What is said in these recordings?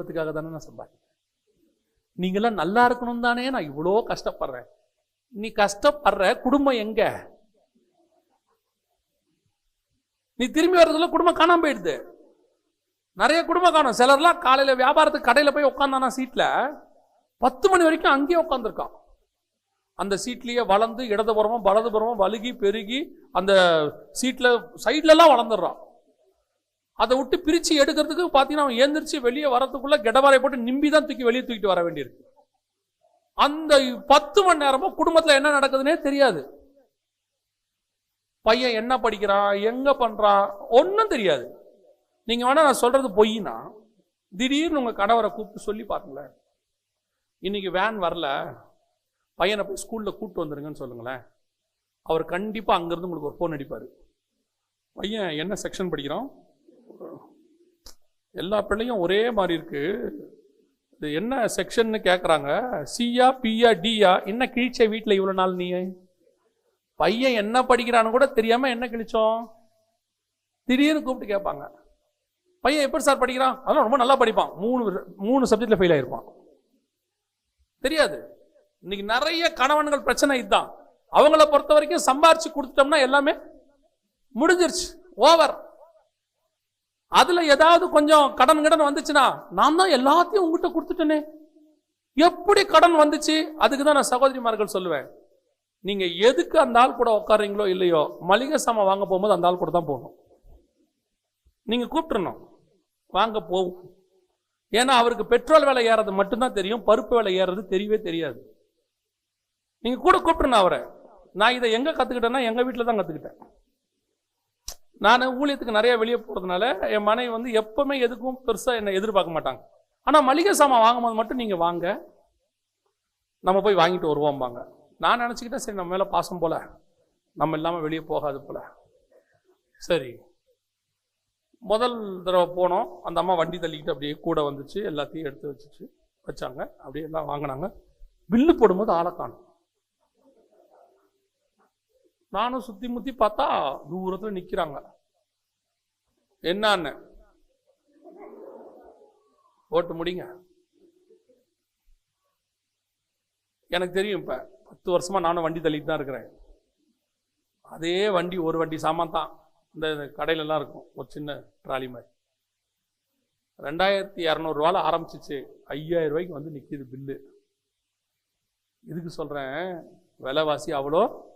குடும்பத்துக்காக தானே நான் சம்பாதிக்கிறேன் நீங்களாம் நல்லா இருக்கணும் தானே நான் இவ்வளோ கஷ்டப்படுறேன். நீ கஷ்டப்படுற குடும்பம் எங்க? நீ திரும்பி வர்றதுல குடும்பம் காணாம போயிடுது. நிறைய குடும்பம் காணும். சிலர்லாம் காலையில் வியாபாரத்துக்கு கடையில் போய் உட்காந்தானா சீட்டில் பத்து மணி வரைக்கும் அங்கேயே உட்காந்துருக்கான் அந்த சீட்லேயே வளர்ந்து இடதுபுறமும் வலதுபுறமும் வலுகி பெருகி அந்த சீட்டில் சைட்லலாம் வளர்ந்துடுறான். அதை விட்டு பிரித்து எடுக்கிறதுக்கு பார்த்தீங்கன்னா அவன் ஏந்திரிச்சு வெளியே வரத்துக்குள்ளே கெடவாரை போட்டு நிம்பி தான் தூக்கி வெளியே தூக்கிட்டு வர வேண்டியிருக்கு. அந்த பத்து மணி நேரமும் குடும்பத்தில் என்ன நடக்குதுன்னே தெரியாது. பையன் என்ன படிக்கிறான் எங்கே பண்ணுறான் ஒன்றும் தெரியாது. நீங்கள் வேணால் நான் சொல்கிறது பொய்னா திடீர்னு உங்கள் கணவரை கூப்பிட்டு சொல்லி பாருங்களேன். இன்னைக்கு வேன் வரல பையனை போய் ஸ்கூலில் கூப்பிட்டு வந்துருங்கன்னு சொல்லுங்களேன். அவர் கண்டிப்பாக அங்கேருந்து உங்களுக்கு ஒரு ஃபோன் அடிப்பார். பையன் என்ன செக்ஷன் படிக்கிறான்? எல்லா பிள்ளையும் ஒரே மாதிரி இருக்கு. இது என்ன செக்ஷன்னு கேட்குறாங்க சியா பியா டியா என்ன கிழிச்ச வீட்டில் இவ்வளோ நாள் நீ? பையன் என்ன படிக்கிறான்னு கூட தெரியாம என்ன கிழிச்சோம்? திடீர்னு கூப்பிட்டு கேட்பாங்க. பையன் எப்படி சார் படிக்கிறான்? அதெல்லாம் ரொம்ப நல்லா படிப்பான். மூணு மூணு சப்ஜெக்டில் ஃபெயில் ஆயிருப்பான். தெரியாது. இன்னைக்கு நிறைய கணவன்கள் பிரச்சனை இதுதான். அவங்கள பொறுத்த வரைக்கும் சம்பாரிச்சு கொடுத்துட்டோம்னா எல்லாமே முடிஞ்சிருச்சு. ஓவர் அதில் ஏதாவது கொஞ்சம் கடன் கடன் வந்துச்சுன்னா நான் தான் எல்லாத்தையும் உங்ககிட்ட கொடுத்துட்டேனே. எப்படி கடன் வந்துச்சு? அதுக்கு தான் நான் சகோதரிமார்கள் சொல்லுவேன். நீங்கள் எதுக்கு அந்த ஆள் கூட உட்காருங்களோ இல்லையோ மளிகை சாமான் வாங்க போகும்போது அந்த ஆள் கூட தான் போகணும். நீங்கள் கூப்பிட்றணும் வாங்க போகும் ஏன்னா அவருக்கு பெட்ரோல் விலை ஏறது மட்டும்தான் தெரியும் பருப்பு விலை ஏறது தெரியவே தெரியாது. நீங்கள் கூட கூப்பிட்டுறணும் அவரை. நான் இதை எங்கே கற்றுக்கிட்டேன்னா எங்கள் வீட்டில் தான் கற்றுக்கிட்டேன் நான் ஊழியத்துக்கு நிறைய வெளியே போகிறதுனால என் மனைவி வந்து எப்பவுமே எதுக்கும் பெருசாக என்னை எதிர்பார்க்க மாட்டாங்க. ஆனால் மளிகை சாமான் வாங்கும்போது மட்டும் நீங்கள் வாங்க நம்ம போய் வாங்கிட்டு வருவோம்பாங்க. நான் நினச்சிக்கிட்டேன் சரி நம்ம மேலே பாசம் போல நம்ம இல்லாமல் வெளியே போகாது போல. சரி முதல் தடவை போனோம். அந்த அம்மா வண்டி தள்ளிக்கிட்டு அப்படியே கூட வந்துச்சு எல்லாத்தையும் எடுத்து வச்சுச்சு வச்சாங்க. அப்படியே எல்லாம் வாங்கினாங்க. பில்லு போடும்போது ஆளை காணும். நானும் சுத்தி முத்தி பார்த்தா தூரத்துல நிக்கிறாங்க. என்னன்னு? ஓட்டு முடிங்க. எனக்கு தெரியும் இப்ப. பத்து வருஷமா நானும் வண்டி தள்ளிட்டு தான் இருக்கிறேன். அதே வண்டி ஒரு வண்டி சாமான் தான். இந்த கடையில எல்லாம் இருக்கும். ஒரு சின்ன ட்ராலி மாதிரி. ரெண்டாயிரத்தி இரநூறுவால ஆரம்பிச்சிச்சு. ஐயாயிரம் ரூபாய்க்கு வந்து நிற்கிது பில்லு. இதுக்கு சொல்கிறேன் விலைவாசி அவ்வளோ.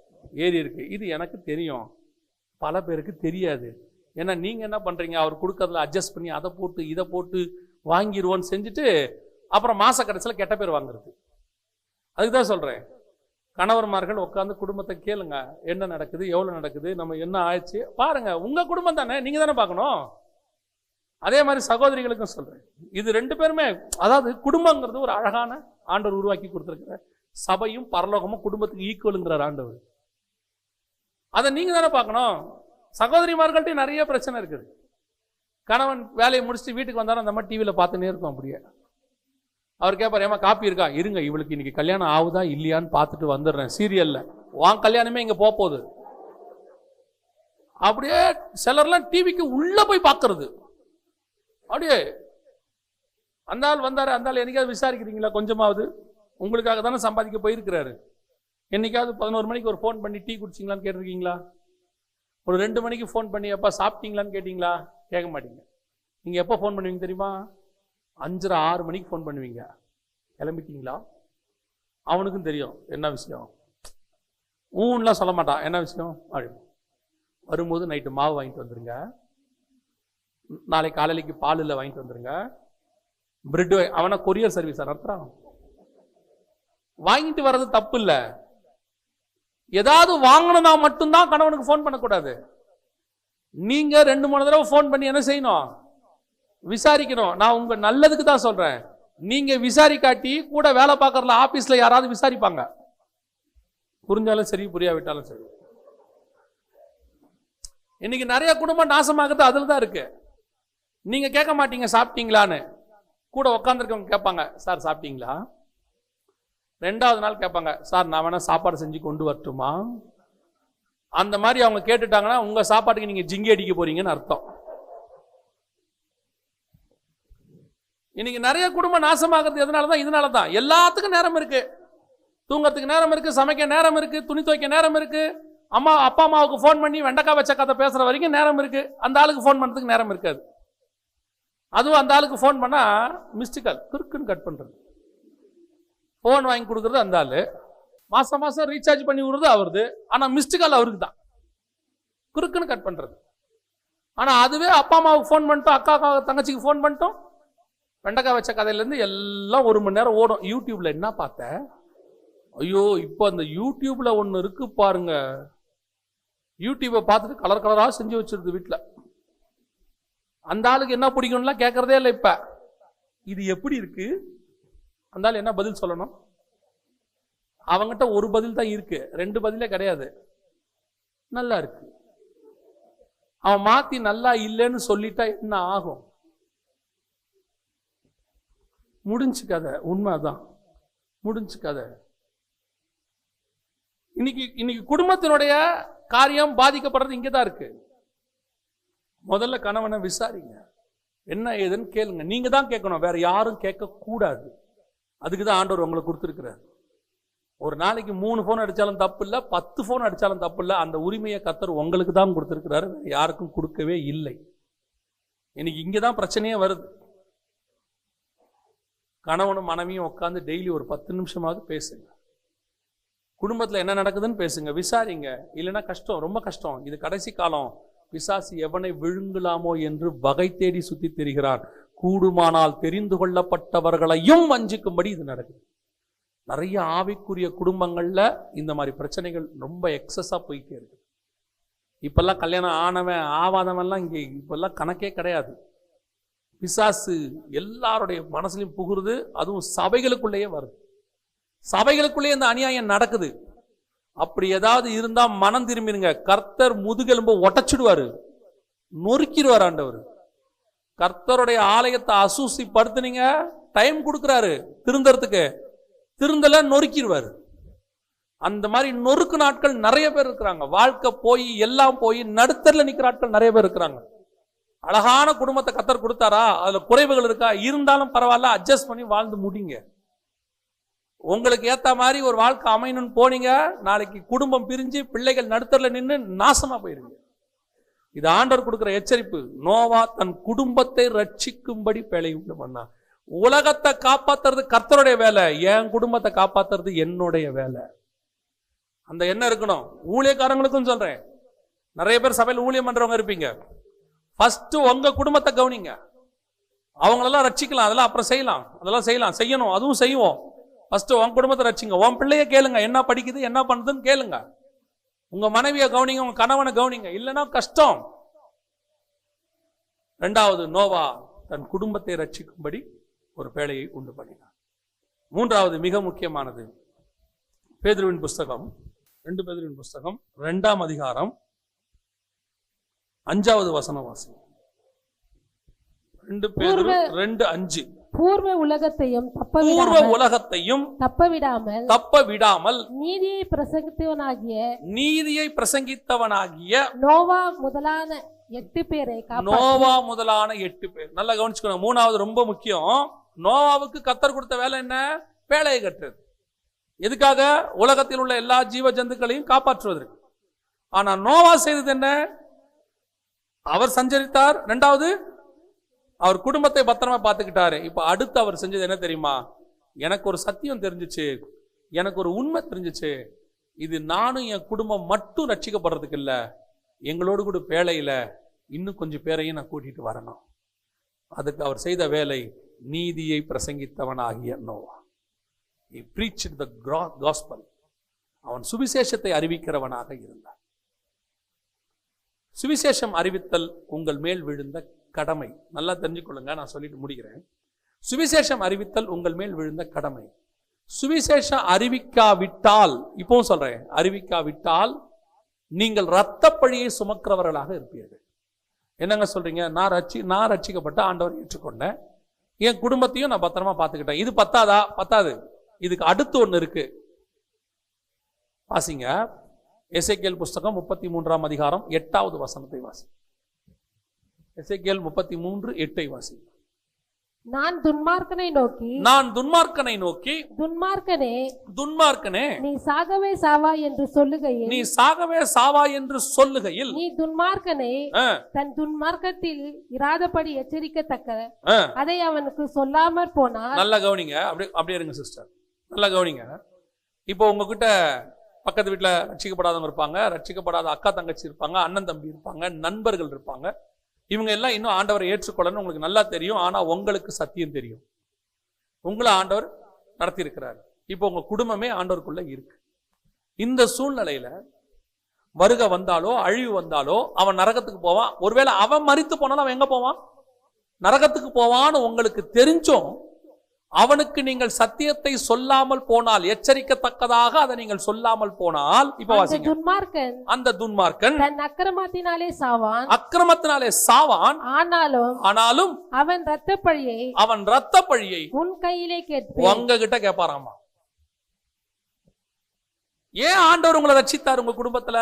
ஏறி இருக்கு. இது எனக்கு தெரியும். பல பேருக்கு தெரியாது. ஏன்னா நீங்கள் என்ன பண்ணுறீங்க அவர் கொடுக்கறதுல அட்ஜஸ்ட் பண்ணி அதை போட்டு இதை போட்டு வாங்கிடுவோன்னு செஞ்சுட்டு அப்புறம் மாத கடைசியில் கெட்ட பேர் வாங்குறது. அதுக்கு தான் சொல்கிறேன் கணவர்மார்கள் உட்காந்து குடும்பத்தை கேளுங்க. என்ன நடக்குது? எவ்வளோ நடக்குது? நம்ம என்ன ஆயிடுச்சு? பாருங்கள் உங்கள் குடும்பம் தானே? நீங்கள் தானே பார்க்கணும். அதே மாதிரி சகோதரிகளுக்கும் சொல்கிறேன் இது ரெண்டு பேருமே அதாவது குடும்பங்கிறது ஒரு அழகான ஆண்டவர் உருவாக்கி கொடுத்துருக்குற சபையும் பரலோகமும் குடும்பத்துக்கு ஈக்குவலுங்கிறார் ஆண்டவர். அதை நீங்கள் தானே பார்க்கணும். சகோதரிமார்கள்ட்ட நிறைய பிரச்சனை இருக்குது. கணவன் வேலையை முடிச்சுட்டு வீட்டுக்கு வந்தாலும் அந்த மாதிரி டிவியில் பார்த்துன்னே இருக்கும் அப்படியே. அவர் கேட்பார் ஏமா காப்பி இருக்கா? இருங்க இவளுக்கு இன்னைக்கு கல்யாணம் ஆகுதா இல்லையான்னு பார்த்துட்டு வந்துடுறேன் சீரியலில். வான் கல்யாணமே இங்கே போக போகுது அப்படியே சிலர்லாம் டிவிக்கு உள்ளே போய் பார்க்கறது. அப்படியே அந்த ஆள் வந்தார் அந்த ஆள் என்னைக்காவது விசாரிக்கிறீங்களா? கொஞ்சமாவது. உங்களுக்காக தானே சம்பாதிக்க போயிருக்கிறாரு. என்னைக்காவது பதினோரு மணிக்கு ஒரு ஃபோன் பண்ணி டீ குடிச்சிங்களான்னு கேட்டிருக்கீங்களா? ஒரு ரெண்டு மணிக்கு ஃபோன் பண்ணி அப்பா சாப்பிட்டீங்களான்னு கேட்டிங்களா? கேட்க மாட்டீங்க. நீங்கள் எப்போ ஃபோன் பண்ணுவீங்க தெரியுமா? அஞ்சரை ஆறு மணிக்கு ஃபோன் பண்ணுவீங்க. கிளம்பிட்டீங்களா? அவனுக்கும் தெரியும். என்ன விஷயம்? ஊன்லாம் சொல்ல மாட்டான். என்ன விஷயம்? அப்படின்னு. வரும்போது நைட்டு மாவு வாங்கிட்டு வந்துடுங்க நாளை காலையிலைக்கு பால் இல்லை வாங்கிட்டு வந்துடுங்க பிரெட் அவனை கொரியர் சர்வீஸ் நடத்துகிறான் வாங்கிட்டு வர்றது தப்பு இல்லை. ஏதாவது வாங்கணும்னா மட்டும்தான் கணவனுக்கு ஃபோன் பண்ணக்கூடாது. நீங்க ரெண்டு மூணு தடவை ஃபோன் பண்ணி என்ன செய்யணும்? விசாரிக்கணும். நான் உங்க நல்லதுக்கு தான் சொல்றேன். நீங்க விசாரிக்காட்டி கூட வேலை பார்க்கறதுல ஆபீஸ்ல யாராவது விசாரிப்பாங்க. புரிஞ்சாலும் சரி புரியாவிட்டாலும் சரி. இன்னைக்கு நிறைய குடும்பம் நாசமாகிறது அதுல தான் இருக்கு. நீங்க கேட்க மாட்டீங்க சாப்பிட்டீங்களான்னு. கூட உட்காந்துருக்கவங்க கேட்பாங்க சார் சாப்பிட்டீங்களா? ரெண்டாவது நாள் கேட்பாங்க சார் நான் வேணால் சாப்பாடு செஞ்சு கொண்டு வரட்டுமா? அந்த மாதிரி அவங்க கேட்டுட்டாங்கன்னா உங்க சாப்பாட்டுக்கு நீங்க ஜிங்கி அடிக்க போறீங்கன்னு அர்த்தம். இன்னைக்கு நிறைய குடும்பம் நாசமாகிறது எதனால தான் இதனால தான் எல்லாத்துக்கும் நேரம் இருக்கு. தூங்கறதுக்கு நேரம் இருக்கு சமைக்க நேரம் இருக்கு துணி துவைக்க நேரம் இருக்கு. அம்மா அப்பா அம்மாவுக்கு ஃபோன் பண்ணி வெண்டைக்காய் வச்ச கதை பேசுற வரைக்கும் நேரம் இருக்கு. அந்த ஆளுக்கு ஃபோன் பண்றதுக்கு நேரம் இருக்காது. அதுவும் அந்த ஆளுக்கு ஃபோன் பண்ணா மிஸ்டு கால் குறுக்குன்னு கட் பண்றது. ஃபோன் வாங்கி கொடுக்குறது அந்த ஆள். மாதம் மாதம் ரீசார்ஜ் பண்ணி விடுறது அவருது. ஆனால் மிஸ்டு கால் அவருக்கு தான் குறுக்குன்னு கட் பண்ணுறது ஆனால் அதுவே அப்பா அம்மாவுக்கு ஃபோன் பண்ணிட்டோம் அக்கா அக்கா தங்கச்சிக்கு ஃபோன் பண்ணிட்டோம். வெண்டைக்காய் வச்ச கதையிலேருந்து எல்லாம் ஒரு மணி நேரம் ஓடும். யூடியூப்பில் என்ன பார்த்த? ஐயோ இப்போ அந்த யூடியூப்பில் ஒன்று இருக்கு பாருங்க. யூடியூப்பை பார்த்துட்டு கலர் கலராக செஞ்சு வச்சிருது வீட்டில் அந்த ஆளுக்கு என்ன பிடிக்கும்லாம் கேட்குறதே இல்லை இப்போ. இது எப்படி இருக்குது அந்த ஆள் என்ன பதில் சொல்லணும்? அவங்ககிட்ட ஒரு பதில் தான் இருக்கு. ரெண்டு பதிலே கிடையாது. நல்லா இருக்கு. அவன் மாத்தி நல்லா இல்லைன்னு சொல்லிட்டா என்ன ஆகும்? முடிஞ்சு கதை உண்மைதான் முடிஞ்சு கதை இன்னைக்கு இன்னைக்கு குடும்பத்தினுடைய காரியம் பாதிக்கப்படுறது இங்கே தான் இருக்கு. முதல்ல கணவனை விசாரிங்க. என்ன ஏதுன்னு கேளுங்க. நீங்க தான் கேட்கணும். வேற யாரும் கேட்க கூடாது அதுக்கு தான் ஆண்டவர் உங்களை கொடுத்துருக்கிறார். ஒரு நாளைக்கு மூணு ஃபோன் அடித்தாலும் தப்பு இல்லை பத்து ஃபோன் அடித்தாலும் தப்பு இல்லை அந்த உரிமையை கத்தர் உங்களுக்கு தான் கொடுத்துருக்கிறாரு வேறு யாருக்கும் கொடுக்கவே இல்லை. இன்னைக்கு இங்கே தான் பிரச்சனையே வருது. கணவனும் மனைவியும் உட்காந்து டெய்லி ஒரு பத்து நிமிஷமாவது பேசுங்க. குடும்பத்தில் என்ன நடக்குதுன்னு பேசுங்க விசாரிங்க. இல்லைன்னா கஷ்டம் ரொம்ப கஷ்டம். இது கடைசி காலம். பிசாசு எவனை விழுங்கலாமோ என்று வகை தேடி சுற்றி திரிகிறான் கூடுமானால் தெரிந்து கொள்ளப்பட்டவர்களையும் வஞ்சிக்கும்படி இது நடக்குது. நிறைய ஆவிக்குரிய குடும்பங்களில் இந்த மாதிரி பிரச்சனைகள் ரொம்ப எக்ஸஸாக போயிட்டே இருக்கு. இப்போல்லாம் கல்யாணம் ஆனவன் ஆவாதவன்லாம் இங்கே இப்போல்லாம் கணக்கே கிடையாது. பிசாசு எல்லாருடைய மனசுலையும் புகுறுது அதுவும் சபைகளுக்குள்ளேயே வருது. சபைகளுக்குள்ளேயே இந்த அநியாயம் நடக்குது. அப்படி ஏதாவது இருந்தால் மனம் திரும்பிடுங்க கர்த்தர் முதுகெலும்பு ஒட்டச்சிடுவாரு. நொறுக்கிடுவார் ஆண்டவர். கர்த்தருடைய ஆலயத்தை அசூசிப்படுத்துனீங்க. டைம் கொடுக்குறாரு. திருந்தறதுக்கு. திருந்தல நொறுக்கிடுவாரு அந்த மாதிரி நொறுக்கு நாட்கள் நிறைய பேர் இருக்கிறாங்க. வாழ்க்கை போய் எல்லாம் போய் நடுத்தரில் நிற்கிற ஆட்கள் நிறைய பேர் இருக்கிறாங்க. அழகான குடும்பத்தை கத்தர் கொடுத்தாரா? அதில் குறைவுகள் இருக்கா? இருந்தாலும் பரவாயில்ல அட்ஜஸ்ட் பண்ணி வாழ்ந்து முடிங்க. உங்களுக்கு ஏற்ற மாதிரி ஒரு வாழ்க்கை அமையணும்னு போனீங்க. நாளைக்கு குடும்பம் பிரிஞ்சு பிள்ளைகள் நடுத்தரில் நின்று நாசமாக போயிருங்க. இது ஆண்டவர் கொடுக்குற எச்சரிப்பு. நோவா தன் குடும்பத்தை ரட்சிக்கும்படி பேழை பண்ணா உலகத்தை காப்பாத்துறது கர்த்தருடைய வேலை என் குடும்பத்தை காப்பாத்துறது என்னுடைய வேலை. அந்த எண்ணம் இருக்கணும். ஊழியக்காரங்களுக்கும் சொல்றேன். நிறைய பேர் சபையில் ஊழியம் பண்றவங்க இருப்பீங்க. ஃபர்ஸ்ட் உங்க குடும்பத்தை கவனிங்க. அவங்களெல்லாம் ரட்சிக்கலாம். அதெல்லாம் அப்புறம் செய்யலாம். அதெல்லாம் செய்யலாம். செய்யணும். அதுவும் செய்வோம். ஃபர்ஸ்ட் உன் குடும்பத்தை ரட்சிங்க. உன் பிள்ளைய கேளுங்க. என்ன படிக்குது என்ன பண்ணுதுன்னு கேளுங்க. உங்க மனைவியை கவனிங்க உங்க கணவனை கவனிங்க. இல்லைன்னா கஷ்டம். ரெண்டாவது நோவா தன் குடும்பத்தை ரட்சிக்கும்படி ஒரு பேழையை உண்டு பண்ணினார். மூன்றாவது மிக முக்கியமானது பேதுருவின் புஸ்தகம் ரெண்டு பேதுருவின் புஸ்தகம் ரெண்டாம் அதிகாரம் அஞ்சாவது வசனம் வாசம் ரெண்டு பேதுரு ரெண்டு அஞ்சு. பூர்வ உலகத்தையும் பூர்வ தப்பவிடாமல் உலகத்தையும் தப்பவிடாமல் தப்ப விடாமல் நீதியை பிரசங்கித்தவனாகிய நீதியை பிரசங்கித்தவனாகிய நோவா முதலான எட்டு பேரை நோவா முதலான எட்டு பேர். நல்லா கவனிச்சுக்கணும். மூணாவது ரொம்ப முக்கியம். நோவாவுக்கு கத்தர் கொடுத்த வேலை என்ன? பேழையை கட்டுறது எதுக்காக? உலகத்தில் உள்ள எல்லா ஜீவ ஜந்துக்களையும் காப்பாற்றுவதற்கு. ஆனா நோவா செய்தது என்ன? அவர் சஞ்சரித்தார். ரெண்டாவது அவர் குடும்பத்தை பத்திரமா பார்த்துக்கிட்டாரு. இப்போ அடுத்து அவர் செஞ்சது என்ன தெரியுமா? எனக்கு ஒரு சத்தியம் தெரிஞ்சிச்சு. எனக்கு ஒரு உண்மை தெரிஞ்சிச்சு. இது நானும் என் குடும்பம் மட்டும் ரட்சிக்கப்படுறதுக்கு இல்லை. எங்களோடு கூட வேலையில் இன்னும் கொஞ்சம் பேரையும் நான் கூட்டிட்டு வரணும். அதுக்கு அவர் செய்த வேலை நீதியை பிரசங்கித்தவனாகிய நோவா. He preached the அவன் சுவிசேஷத்தை அறிவிக்கிறவனாக இருந்தான். சுவிசேஷம் அறிவித்தல் உங்கள் மேல் விழுந்த கடமை. நல்லா தெரிஞ்சுக்கொள்ளுங்க நான் சொல்லிட்டு முடிக்கிறேன். சுவிசேஷம் அறிவித்தல் உங்கள் மேல் விழுந்த கடமை. சுவிசேஷம் அறிவிக்காவிட்டால் இப்பவும் சொல்றேன் அறிவிக்காவிட்டால் நீங்கள் இரத்தப்பழியை சுமக்கிறவர்களாக இருப்பீர்கள். என்னங்க சொல்றீங்க? நான் ரட்சி நான் ரட்சிக்கப்பட்ட ஆண்டவர் ஏற்றுக்கொண்டேன். என் குடும்பத்தையும் நான் பத்திரமா பார்த்துக்கிட்டேன். இது பத்தாதா? பத்தாது. இதுக்கு அடுத்து ஒன்று இருக்கு. வாசிங்க. எஸ்ஐகேல் புஸ்தகம் முப்பத்தி மூன்றாம் அதிகாரம் எட்டாவது வசனத்தை வாசி. எசேக்கியேல் முப்பத்தி மூன்று எட்டை வாசி நான் துன்மார்க்கனை நோக்கி நான் துன்மார்க்கனை நோக்கி துன்மார்க்கனே துன்மார்க்கனே நீ சாகவே சாவா என்று சொல்லுகையில் நீ சாகவே சாவா என்று சொல்லுகையில் நீ துன்மார்க்கனே தன் துன்மார்க்கத்தில் இராதபடி எச்சரிக்கத்தக்க அதை அவனுக்கு சொல்லாமற் போனார் நல்லா கவனிங்க. அப்படி அப்படியே இருங்க சிஸ்டர் நல்லா கவனிங்க. இப்போ உங்ககிட்ட பக்கத்து வீட்டில் ரட்சிக்கப்படாதவங்க இருப்பாங்க ரட்சிக்கப்படாத அக்கா தங்கச்சி இருப்பாங்க அண்ணன் தம்பி இருப்பாங்க நண்பர்கள் இருப்பாங்க. இவங்க எல்லாம் இன்னும் ஆண்டவரை ஏற்றுக்கொள்ளணும் உங்களுக்கு நல்லா தெரியும். ஆனால் உங்களுக்கு சத்தியம் தெரியும். உங்களை ஆண்டவர் நடத்தியிருக்கிறார். இப்போ உங்கள் குடும்பமே ஆண்டவருக்குள்ளே இருக்கு. இந்த சூழ்நிலையில் வருக வந்தாலோ அழிவு வந்தாலோ அவன் நரகத்துக்கு போவான். ஒருவேளை அவன் மறித்து போனாலும் அவன் எங்கே போவான்? நரகத்துக்கு போவான்னு உங்களுக்கு தெரிஞ்சும் அவனுக்கு நீங்கள் சத்தியத்தை சொல்லாமல் போனால் எச்சரிக்கத்தக்கதாக அதை நீங்கள் சொல்லாமல் போனால் இப்ப வாசிங்க. துன்மார்க்கன் அந்த துன்மார்க்கன் தன் அக்கிரமத்தினாலே சாவான். அக்கிரமத்தினாலே சாவான். ஆனாலும் ஆனாலும் அவன் இரத்த பழியை அவன் ரத்த பழியை உன் கையிலே கேட்பேன். உங்க கிட்ட கேட்பாராமா ஏன் ஆண்டவர் உங்களை ரட்சித்தார் உங்க குடும்பத்துல?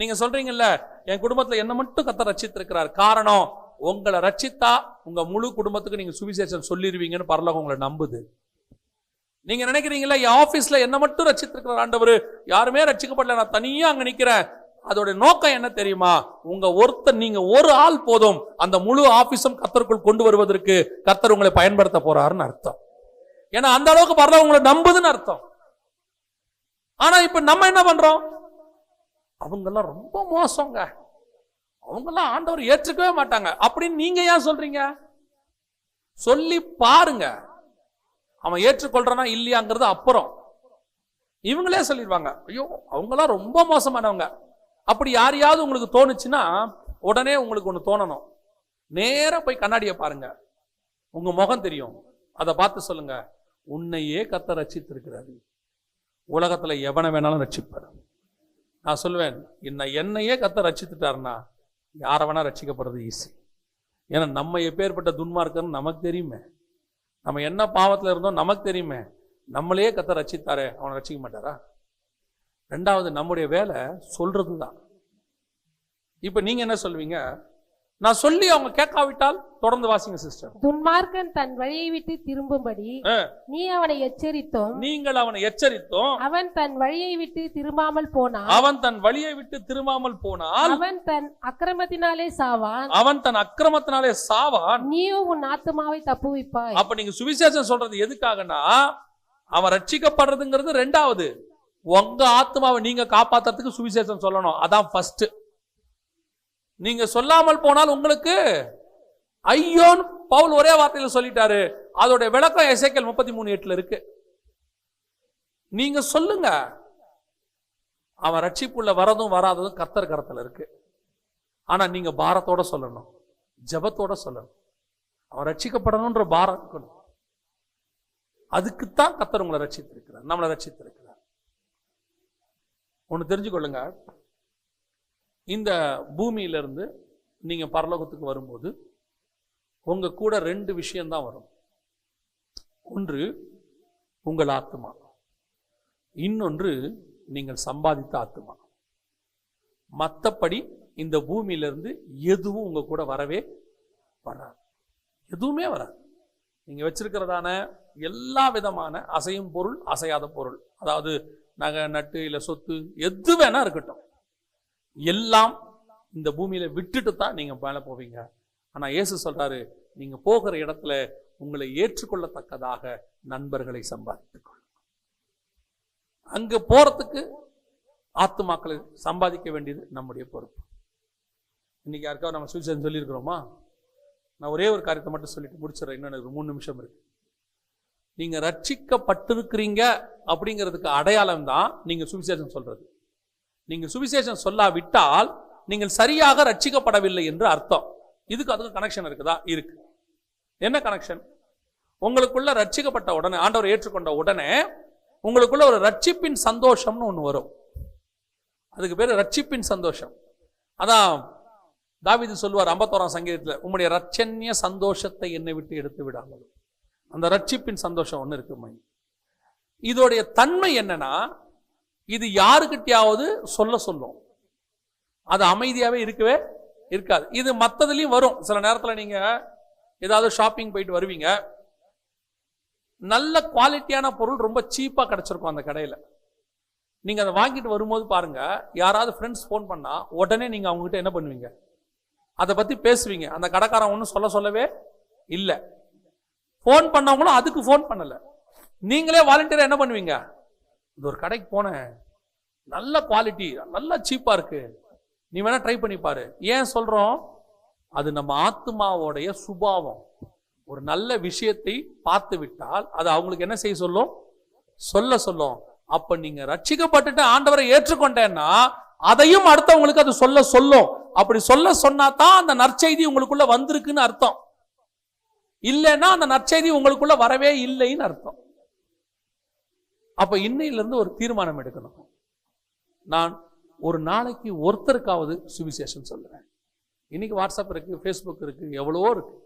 நீங்க சொல்றீங்கல்ல என் குடும்பத்துல என்ன மட்டும் கத்த ரட்சித்திருக்கிறார். காரணம் உங்களை ரச்சித்தா உங்க முழு குடும்பத்துக்கு நீங்க சுவிசேஷம் சொல்லிடுவீங்கன்னு பரலோகம் உங்களை நம்புது. நீங்க நினைக்கிறீங்களா என் ஆபீஸ்ல என்ன மட்டும் ரட்சித்திருக்கிறார் ஆண்டவர். யாருமே ரச்சிக்கப்படல நான் தனியா அங்க நிக்கிறேன். அதோட நோக்கம் என்ன தெரியுமா? உங்க ஒருத்தர் நீங்க ஒரு ஆள் போதும் அந்த முழு ஆபீஸும் கத்தருக்குள் கொண்டு வருவதற்கு கத்தர் உங்களை பயன்படுத்த போறாருன்னு அர்த்தம். ஏன்னா அந்த அளவுக்கு பரலோகம் உங்களை நம்புதுன்னு அர்த்தம். ஆனா இப்ப நம்ம என்ன பண்றோம்? அவங்கெல்லாம் ரொம்ப மோசங்க. அவங்கெல்லாம் ஆண்டவர் ஏற்றுக்கவே மாட்டாங்க. அப்படின்னு நீங்க ஏன் சொல்றீங்க? சொல்லி பாருங்க. அவன் ஏற்றுக்கொள்றானா இல்லையாங்கிறது அப்புறம். இவங்களே சொல்லிடுவாங்க. ஐயோ அவங்கெல்லாம் ரொம்ப மோசமானவங்க. அப்படி யாரையாவது உங்களுக்கு தோணுச்சுன்னா உடனே உங்களுக்கு ஒன்று தோணணும். நேராக போய் கண்ணாடியை பாருங்க. உங்க முகம் தெரியும். அதை பார்த்து சொல்லுங்க. உன்னையே கத்த ரச்சித்திருக்கிறாரு உலகத்தில் எவனை வேணாலும் ரட்சிப்பார். நான் சொல்லுவேன் என்ன என்னையே கத்த ரச்சித்துட்டாருன்னா யாரை வேணால் ரட்சிக்கப்படுறது ஈஸி. ஏன்னா நம்ம எப்பேற்பட்ட துன்மார்க்கன்னு நமக்கு தெரியுமே. நம்ம என்ன பாவத்தில் இருந்தோம் நமக்கு தெரியுமே. நம்மளையே கத்த ரட்சித்தாரே அவனை ரட்சிக்க மாட்டாரா? ரெண்டாவது நம்முடைய வேலை சொல்றது தான் இப்போ நீங்கள் என்ன சொல்வீங்க? நான் சொல்லி அவங்க கேட்காவிட்டால் தொடர்ந்து வாசிங்க சிஸ்டர் துன்மார்க்கன் தன் வழியை விட்டு திரும்பும்படி நீ அவனை எச்சரித்தோம். நீங்கள் அவனை எச்சரித்தோம். அவன் தன் வழியை விட்டு திரும்பாமல் போனான் அவன் தன் வழியை விட்டு திரும்பாமல் போனால் அவன் தன் அக்கிரமத்தினாலே சாவான். அவன் தன் அக்கிரமத்தினாலே சாவான். நீயோ உன் ஆத்துமாவை தப்புவிப்பாய். அப்ப நீங்க சுவிசேஷம் சொல்றது எதுக்காகனா அவன் ரட்சிக்கப்படுறதுங்கிறது ரெண்டாவது. உங்க ஆத்மாவை நீங்க காப்பாத்துறதுக்கு சுவிசேஷம் சொல்லணும். அதான் ஃபர்ஸ்ட் நீங்க சொல்லாமல் போனால் உங்களுக்கு ஐயோன்னு பவுல் ஒரே வார்த்தையில சொல்லிட்டாரு. அதோட விளக்கம் எசைக்கல் முப்பத்தி மூணு எட்டுல இருக்கு. நீங்க சொல்லுங்க. அவன் ரட்சிப்புள்ள வரதும் வராததும் கத்தர் கரத்துல இருக்கு. ஆனா நீங்க பாரத்தோட சொல்லணும். ஜெபத்தோட சொல்லணும். அவன் ரட்சிக்கப்படணும்ன்ற பாரம் இருக்கணும். அதுக்குத்தான் கத்தர் உங்களை ரட்சித்திருக்கிறார். நம்மளை ரட்சித்திருக்கிறார். ஒன்று தெரிஞ்சுக்கொள்ளுங்க. இந்த பூமியிலிருந்து நீங்கள் பரலோகத்துக்கு வரும்போது உங்கள் கூட ரெண்டு விஷயந்தான் வரும். ஒன்று உங்கள் ஆத்மா இன்னொன்று நீங்கள் சம்பாதித்த ஆத்மா மற்றபடி இந்த பூமியிலிருந்து எதுவும் உங்கள் கூட வரவே வராது. எதுவுமே வராது. நீங்கள் வச்சிருக்கிறதான எல்லா விதமான அசையும் பொருள் அசையாத பொருள். அதாவது நகை நட்டு இல்லை சொத்து எது வேணா இருக்கட்டும். எல்லாம் இந்த பூமியில விட்டுட்டு தான் நீங்க மேலே போவீங்க. ஆனா இயேசு சொல்றாரு நீங்க போகிற இடத்துல உங்களை ஏற்றுக்கொள்ளத்தக்கதாக நண்பர்களை சம்பாதித்துக் கொள்ளுங்க. அங்க போறதுக்கு ஆத்துமாக்களை சம்பாதிக்க வேண்டியது நம்முடைய பொறுப்பு. இன்னைக்கு யாருக்காவது நம்ம சுவிசேஷன் சொல்லியிருக்கிறோமா? நான் ஒரே ஒரு காரியத்தை மட்டும் சொல்லிட்டு முடிச்சிடறேன். இன்னும் எனக்கு ஒரு மூணு நிமிஷம் இருக்கு. நீங்க ரட்சிக்கப்பட்டிருக்கிறீங்க அப்படிங்கிறதுக்கு அடையாளம் தான் நீங்க சுவிசேஷம் சொல்றது. நீங்கள் சுவிசேஷம் சொல்லாவிட்டால் நீங்கள் சரியாக ரட்சிக்கப்படவில்லை என்று அர்த்தம். இதுக்கு அதுக்கு கனெக்ஷன் இருக்குதா? இருக்கு. என்ன கனெக்ஷன் உங்களுக்குள்ள ரட்சிக்கப்பட்ட உடனே ஆண்டவர் ஏற்றுக்கொண்ட உடனே உங்களுக்குள்ள ஒரு ரட்சிப்பின் சந்தோஷம்னு ஒன்று வரும். அதுக்கு பேர் ரட்சிப்பின் சந்தோஷம். அதான் தாவிது சொல்லுவார் ஐம்பத்தோராம் சங்கீதத்தில் உங்களுடைய ரச்சன்ய சந்தோஷத்தை என்னை விட்டு எடுத்து விடாமல். அந்த ரட்சிப்பின் சந்தோஷம் ஒன்று இருக்கு மை இதோடைய தன்மை என்னன்னா இது யாருக்கிட்டையாவது சொல்ல சொல்லும். அது அமைதியாகவே இருக்கவே இருக்காது. இது மற்றதுலையும் வரும். சில நேரத்தில் நீங்கள் ஏதாவது ஷாப்பிங் போயிட்டு வருவீங்க. நல்ல குவாலிட்டியான பொருள் ரொம்ப சீப்பாக கிடச்சிருக்கும் அந்த கடையில். நீங்கள் அதை வாங்கிட்டு வரும்போது பாருங்கள் யாராவது ஃப்ரெண்ட்ஸ் ஃபோன் பண்ணால் உடனே நீங்கள் அவங்ககிட்ட என்ன பண்ணுவீங்க? அதை பற்றி பேசுவீங்க. அந்த கடைக்காரன் ஒன்றும் சொல்ல சொல்லவே இல்லை. ஃபோன் பண்ணவங்களும் அதுக்கு ஃபோன் பண்ணலை. நீங்களே வாலண்டியராக என்ன பண்ணுவீங்க? இந்த ஒரு கடைக்கு போனேன். நல்ல குவாலிட்டி நல்லா சீப்பாக இருக்குது நீ வேணால் ட்ரை பண்ணி பாரு. ஏன் சொல்கிறோம் அது நம்ம ஆத்மாவோடைய சுபாவம். ஒரு நல்ல விஷயத்தை பார்த்து விட்டால் அது அவங்களுக்கு என்ன செய்ய சொல்லும்? சொல்ல சொல்லும். அப்ப நீங்க ரட்சிக்கப்பட்டுட்டு ஆண்டவரை ஏற்றுக்கொண்டேன்னா அதையும் அடுத்தவங்களுக்கு அது சொல்ல சொல்லும். அப்படி சொல்ல சொன்னா தான் அந்த நற்செய்தி உங்களுக்குள்ள வந்திருக்குன்னு அர்த்தம். இல்லைன்னா அந்த நற்செய்தி உங்களுக்குள்ள வரவே இல்லைன்னு அர்த்தம். அப்ப இன்னையிலிருந்து ஒரு தீர்மானம் எடுக்கணும். நான் ஒரு நாளைக்கு ஒருத்தருக்காவது சுவிசேஷம் சொல்லுவேன் இன்னைக்கு வாட்ஸ்அப் இருக்கு ஃபேஸ்புக் இருக்கு எவ்வளவோ இருக்கு.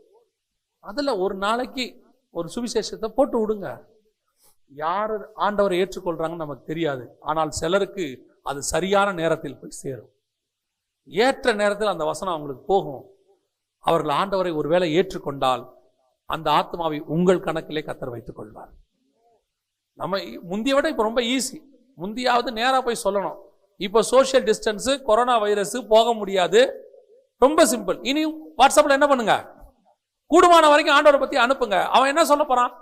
அதில் ஒரு நாளைக்கு ஒரு சுவிசேஷத்தை போட்டு விடுங்க. யார் ஆண்டவரை ஏற்றுக்கொள்றாங்கன்னு நமக்கு தெரியாது. ஆனால் சிலருக்கு அது சரியான நேரத்தில் போய் சேரும். ஏற்ற நேரத்தில் அந்த வசனம் அவங்களுக்கு போகும். அவர்கள் ஆண்டவரை ஒருவேளை ஏற்றுக்கொண்டால் அந்த ஆத்மாவை உங்கள் கணக்கிலே கத்தர் வைத்துக் கொள்வார் நம்ம முந்திய விட இப்போ ரொம்ப ஈஸி முந்தியாவது நேராக போய் சொல்லணும். இப்போ சோஷியல் டிஸ்டன்ஸு கொரோனா வைரஸு போக முடியாது. ரொம்ப சிம்பிள் இனி வாட்ஸ்அப்பில் என்ன பண்ணுங்க? கூடுமான வரைக்கும் ஆண்டவரை பற்றி அனுப்புங்க. அவன் என்ன சொல்ல போகிறான்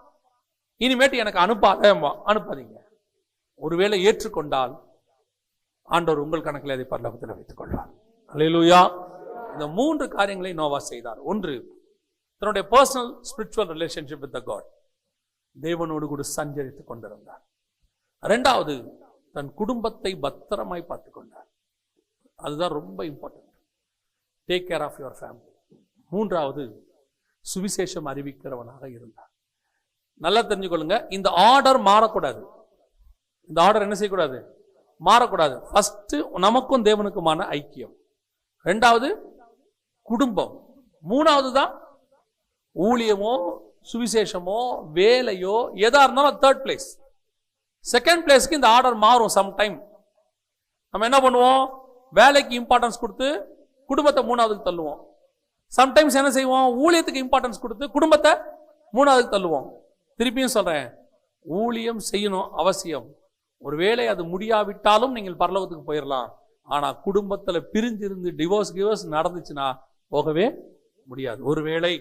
இனிமேட்டு எனக்கு அனுப்பாத அனுப்பாதீங்க. ஒருவேளை ஏற்றுக்கொண்டால் ஆண்டவர் உங்கள் கணக்கில் அதை பரலோகத்தில் வைத்துக் கொள்வார் அலையிலூயா இந்த மூன்று காரியங்களை நோவா செய்தார். ஒன்று தன்னுடைய personal spiritual relationship with the God தேவனோடு கூட சஞ்சரித்துக் கொண்டிருந்தார். ரெண்டாவது தன் குடும்பத்தை பத்திரமாய் பார்த்து கொண்டார். அதுதான் ரொம்ப important take care of your family மூன்றாவது சுவிசேஷம் அறிவிக்கிறவனாக இருந்தார். நல்லா தெரிஞ்சுக்கொள்ளுங்க இந்த ஆர்டர் மாறக்கூடாது. இந்த ஆர்டர் என்ன செய்யக்கூடாது? மாறக்கூடாது. ஃபஸ்ட்டு நமக்கும் தேவனுக்குமான ஐக்கியம். ரெண்டாவது குடும்பம். மூணாவது தான் ஊழியமோ சுவிசேஷமோ வேலையோ எதா இருந்தாலும் தேர்ட் பிளேஸ் செகண்ட் பிளேஸ்க்கு இந்த ஆர்டர் மாறும் சம்டைம் நம்ம என்ன பண்ணுவோம்? வேலைக்கு இம்பார்ட்டன்ஸ் கொடுத்து குடும்பத்தை மூணாவதுக்கு தள்ளுவோம். சம்டைம்ஸ் என்ன செய்வோம்? ஊழியத்துக்கு இம்பார்ட்டன்ஸ் கொடுத்து குடும்பத்தை மூணாவதுக்கு தள்ளுவோம். திருப்பியும் சொல்றேன் ஊழியம் செய்யணும் அவசியம். ஒருவேளை அது முடியாவிட்டாலும் நீங்கள் பரலோகத்துக்கு போயிடலாம் ஆனால் குடும்பத்தில் பிரிஞ்சிருந்து டிவோர்ஸ் கிவோர்ஸ் நடந்துச்சுன்னா போகவே முடியாது. ஒருவேளை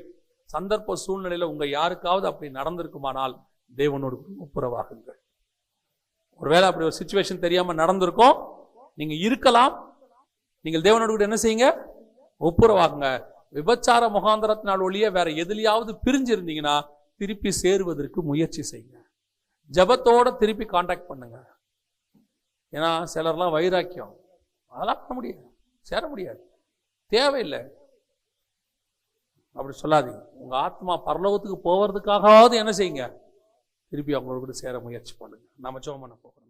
சந்தர்ப்ப சூழ்நிலையில் உங்கள் யாருக்காவது அப்படி நடந்திருக்குமானால் தேவனோடு ஒப்புரவாகுங்கள். ஒருவேளை அப்படி ஒரு சுச்சுவேஷன் தெரியாமல் நடந்திருக்கும். நீங்கள் இருக்கலாம். நீங்கள் தேவனோடு கூட என்ன செய்யுங்க? ஒப்புரவாகுங்க. விபச்சார முகாந்திரத்தினால் ஒழிய வேற எதுலையாவது பிரிஞ்சிருந்தீங்கன்னா திருப்பி சேருவதற்கு முயற்சி செய்யுங்க. ஜபத்தோட திருப்பி காண்டாக்ட் பண்ணுங்க. ஏன்னா சிலர்லாம் வைராக்கியம். அதெல்லாம் பண்ண முடியாது. சேர முடியாது. தேவையில்லை. அப்படி சொல்லாதீங்க. உங்கள் ஆத்மா பரலோகத்துக்கு போவதுக்காகவாவது என்ன செய்யுங்க? திருப்பி அவங்களோட கூட சேர முயற்சி பண்ணுங்க. நம்ம சோமனை பண்ண போகிறோம்